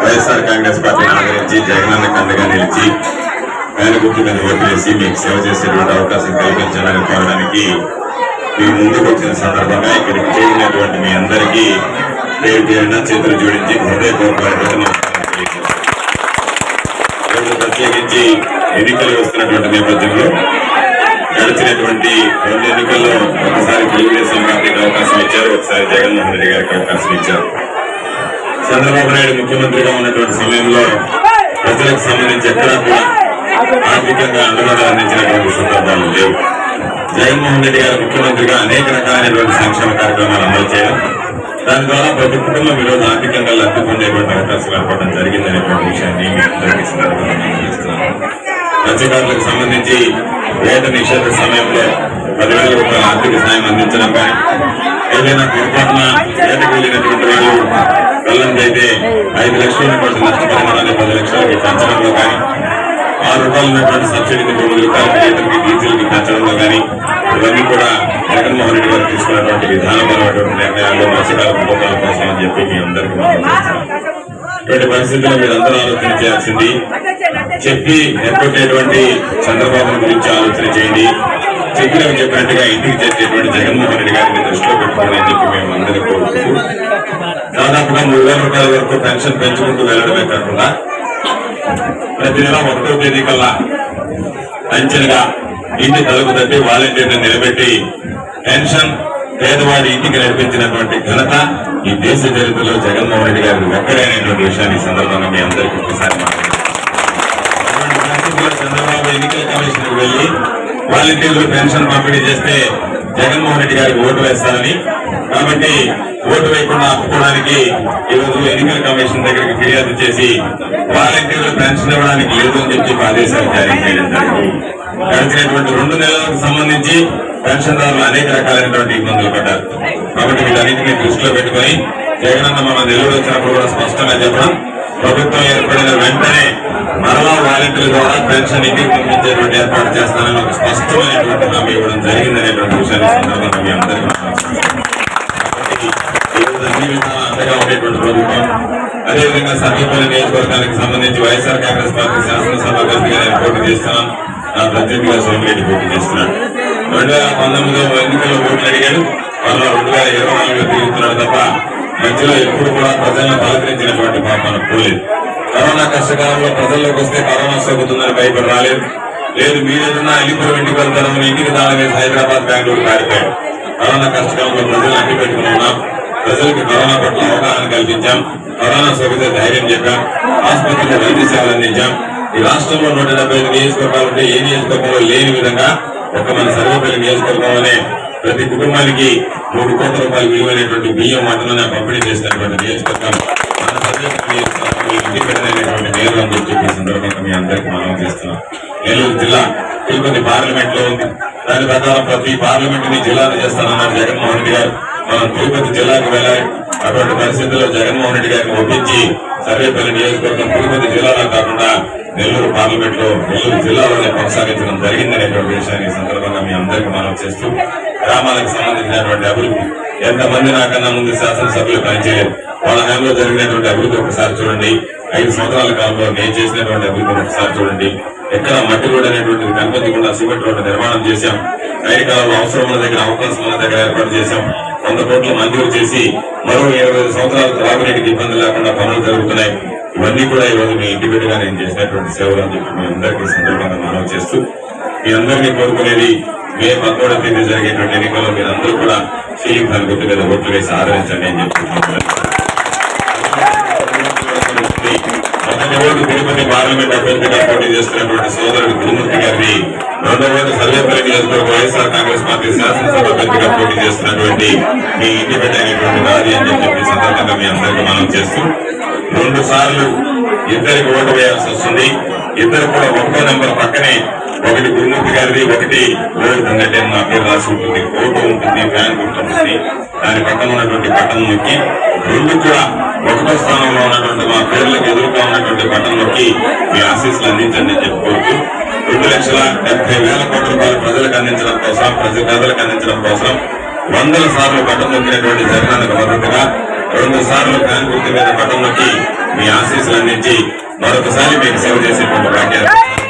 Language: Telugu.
వైఎస్ఆర్ కాంగ్రెస్ పార్టీని ఆదరించి జగనన్న కండగా నిలిచి ఆయన గుర్తు మీద ఓటు మీకు సేవ చేసేటువంటి అవకాశం కల్పించాలని కోరడానికి మీ ముందుకు వచ్చిన సందర్భంగా ఇక్కడికి చేరినటువంటి మీ అందరికీ పేరు పేరున చేతులు జోడించి హృదయపూర్వకమైనటువంటి నమస్కారం తెలియజేస్తున్నాను. ప్రత్యేకించి ఎన్నికలు వస్తున్నటువంటి నేపథ్యంలో గడిచినటువంటి రెండు ఎన్నికల్లో ఒకసారి తెలుగుదేశం పార్టీకి అవకాశం ఇచ్చారు ఒకసారి జగన్మోహన్ రెడ్డి గారికి అవకాశం ఇచ్చారు చంద్రబాబు నాయుడు ముఖ్యమంత్రిగా ఉన్నటువంటి సమయంలో ప్రజలకు సంబంధించి ఎక్కడా కూడా ఆర్థికంగా అందుబాటులో అందించినటువంటి సందర్భాలు లేవు. జగన్మోహన్ రెడ్డి గారు ముఖ్యమంత్రిగా అనేక రకాలైనటువంటి సంక్షేమ కార్యక్రమాలు అమలు చేయడం దాని ద్వారా ప్రతి కుటుంబం ఈరోజు ఆర్థికంగా లబ్ధి పొందేటువంటి అవకాశం ఏర్పడడం జరిగిందనేటువంటి విషయాన్ని మీ అందరికీ మత్స్యకారులకు సంబంధించి వేట నిషేధ సమయంలో పదివేల రూపాయల ఆర్థిక సాయం అందించడం కానీ ఏదైనా పొరపాటున వేటకు వెళ్ళినటువంటి వాళ్ళు కళ్ళం అయితే ఐదు లక్షల ఉన్నటువంటి నష్టపరిమాణాన్ని పది లక్షలకి పెంచడంలో కానీ ఆరు రూపాయలు ఉన్నటువంటి సబ్సిడీని మూడు రూపాయలకి లీటర్కి పెంచడంలో కానీ ఇవన్నీ కూడా జగన్మోహన్ రెడ్డి గారు తీసుకున్నటువంటి విధానపరమైనటువంటి నిర్ణయాలు మత్స్యకాల కుటుంబాల కోసం అని చెప్పి మీ అందరికీ మనం ఇటువంటి పరిస్థితుల్లో మీరందరూ ఆలోచన చేయాల్సింది. చెప్పి ఎప్పటిటువంటి చంద్రబాబు గురించి ఆలోచన చేయండి. చెప్పినవి చెప్పినట్టుగా ఇంటికి చేసేటువంటి జగన్మోహన్ రెడ్డి గారిని దృష్టిలో పెట్టుకోవాలని చెప్పి మేము అందరికీ కోరుకుంటూ దాదాపుగా మూడు వేల రూపాయల వరకు పెన్షన్ పెంచుకుంటూ వెళ్ళడమే కాకుండా ప్రతి నెల ఒకటో తేదీ కల్లా అంచెలుగా ఇంటి తలుపు తట్టి వాలంటీర్ని నిలబెట్టి పెన్షన్ పేదవాడి ఇంటికి నడిపించినటువంటి ఘనత ఈ దేశ చరిత్రలో జగన్మోహన్ రెడ్డి గారు ఒక్కడైనటువంటి విషయాన్ని సందర్భంగా మీ అందరికీ ఒకసారి మాట్లాడుతున్నాను వాలంటీర్లు పెన్షన్ పంపిణీ చేస్తే జగన్మోహన్ రెడ్డి గారికి ఓటు వేస్తారని. కాబట్టి ఓటు వేయకుండా ఆపుకోవడానికి ఈరోజు ఎన్నికల కమిషన్ దగ్గరికి ఫిర్యాదు చేసి వాలంటీర్లు పెన్షన్ ఇవ్వడానికి లేదు అని చెప్పి ఆదేశాలు జారీ చేయడం జరిగింది. గడిచినటువంటి రెండు నెలలకు సంబంధించి పెన్షన్దారులు అనేక రకాలైనటువంటి ఇబ్బందులు పడ్డారు. కాబట్టి వీటన్నింటినీ దృష్టిలో పెట్టుకొని జగనన్న మన నెల్లూరు వచ్చినప్పుడు కూడా స్పష్టంగా చెప్పడం ప్రభుత్వం ఏర్పడిన వెంటనే మరలా వాలంటీర్ల ద్వారా పెన్షన్ ఇది పంపించేటువంటి ఏర్పాటు చేస్తానని ఒక స్పష్టమైనటువంటి హామీ ఇవ్వడం జరిగిందనేటువంటి విషయాన్ని సందర్భంగా మీ అందరికీ మనం ఉండేటువంటి ప్రభుత్వం అదేవిధంగా సర్వేపల్లి నియోజకవర్గానికి సంబంధించి వైఎస్ఆర్ కాంగ్రెస్ పార్టీ శాసనసభ అభ్యర్థిగా నేను పోటీ చేస్తున్నాను. నా ప్రత్యర్థిగా సోమిరెడ్డి పోటీ చేస్తున్నాను రెండు వేల పంతొమ్మిదిలో ఎన్నికల్లో ఓట్లు అడిగాడు. మళ్ళా రెండు వేల ఇరవై నాలుగులో తిరుగుతున్నాడు తప్ప మధ్యలో ఎప్పుడు కూడా ప్రజలను పలకరించినటువంటి మనకు పోలేదు. కరోనా కష్టకాలంలో ప్రజల్లోకి వస్తే కరోనా సోకుతుందని భయపడి రాలేదు. లేదు మీరేదన్నా వెళ్ళిపోయి ఇంటికి వెళ్తారని ఇంటికి దాని హైదరాబాద్ బెంగళూరు పారిపోయాడు కరోనా కష్టకాలంలో ప్రజలు అడ్డు పెట్టుకుని ఉన్నాం. ప్రజలకు కరోనా పట్ల అవగాహన కల్పించాం. కరోనా సోకితే ధైర్యం చెప్పాం. ఆసుపత్రిలో వైద్య సేవలు అందించాం. ఈ రాష్ట్రంలో నూట డెబ్బై ఐదు నియోజకవర్గాలు ఉంటే ఏ నియోజకవర్గంలో లేని విధంగా ఒక మన సర్వపల్లి నియోజకవర్గంలోనే ప్రతి కుటుంబానికి మూడు కోట్ల రూపాయలు విలువైనటువంటి బియ్యం మటన్ పంపిణీ చేసినటువంటి నియోజకవర్గం. మన అని చెప్పి సందర్భంగా మీ అందరికీ మనం చేస్తున్నాం. నెల్లూరు జిల్లా తిరుపతి పార్లమెంట్లో ఉంది. దాని ప్రకారం ప్రతి పార్లమెంట్ని జిల్లాను చేస్తానన్నారు జగన్మోహన్ రెడ్డి గారు. మనం తిరుపతి జిల్లాకు వెళ్ళాలి. అటువంటి పరిస్థితుల్లో జగన్మోహన్ రెడ్డి గారిని ఒప్పించి సర్వేపల్లి నియోజకవర్గం తిరుపతి జిల్లాలో కాకుండా నెల్లూరు పార్లమెంట్లో నెల్లూరు జిల్లాలోనే కొనసాగించడం జరిగిందనేటువంటి విషయాన్ని సందర్భంగా మీ అందరికీ మనం చేస్తూ గ్రామాలకు సంబంధించినటువంటి అభివృద్ధి. ఎంతమంది నాకన్నా ముందు శాసనసభ్యులు పనిచేయలేదు. వాళ్ళ హయాంలో జరిగినటువంటి అభివృద్ధి ఒకసారి చూడండి. ఐదు సంవత్సరాల కాలంలో నేను చేసినటువంటి అభివృద్ధిని ఒకసారి చూడండి. ఎక్కడ మట్టి రోడ్ అనేటువంటిది కనిపించకుండా సిమెంట్ రోడ్డు నిర్మాణం చేశాం. సైనికాలలో అవసరం ఉన్న దగ్గర అవకాశం ఉన్న దగ్గర ఏర్పాటు చేశాం. వంద కోట్లు మంజూరు చేసి మరో ఇరవై సంవత్సరాల సంవత్సరాలు ఇబ్బంది లేకుండా పనులు జరుగుతున్నాయి. ఇవన్నీ కూడా ఈరోజు మీ ఇంటి బిడ్డగా నేను చేసినటువంటి సేవలు అని చెప్పి మీ అందరికీ సందర్భంగా మనం చేస్తూ మీ అందరినీ కోరుకునేది మే పదమూడవ తేదీ జరిగేటువంటి ఎన్నికల్లో మీరందరూ కూడా సీలింగ్ ఫ్యాన్ గుర్తు మీద ఓట్లు వేసి ఆదరించండి అని చెప్పి తిరుపతి పార్లమెంట్ అభ్యర్థిగా పోటీ చేస్తున్నటువంటి సోదరుడు గురుమూర్తి గారిని రెండవ ఓటు సర్వేపల్లి నియోజకవర్గ వైఎస్ఆర్ కాంగ్రెస్ పార్టీ శాసనసభ అభ్యర్థిగా పోటీ చేస్తున్నటువంటి మీ ఇండిపెండెంట్ అయినటువంటి రాజీ అని చెప్పి సందర్భంగా మీ అందరికీ మనం చేస్తూ రెండు సార్లు ఇద్దరికి ఓటు వేయాల్సి వస్తుంది. ఇద్దరు కూడా ఒకటో నెంబర్ పక్కనే ఒకటి గురుమూర్తి గారిది ఒకటి రోహిత్ నా పేరు రాసి ఉంటుంది. ఫోటో ఉంటుంది ఫ్యాన్ ఉంటుంది దాని పక్కన ఉన్నటువంటి బటన్ నొక్కి రెండు కూడా ఒకటో స్థానంలో ఉన్నటువంటి మా పేర్లకు ఎదురుగా ఉన్నటువంటి బటన్ నొక్కి మీ ఆశీస్సులు అందించండి అని చెప్పుకోవచ్చు రెండు లక్షల డెబ్బై వేల కోట్ల రూపాయలు ప్రజలకు అందించడం కోసం ప్రజల ప్రజలకు అందించడం కోసం వందల సార్లు బటన్ నొక్కినటువంటి జగనన్నకు మద్దతుగా రెండు సార్లు ఫ్యాన్ గుర్తు మీద బటన్ నొక్కి మీ ఆశీస్సులు అందించి మరొకసారి మీకు సేవ చేసేటువంటి భాగ్యాన్ని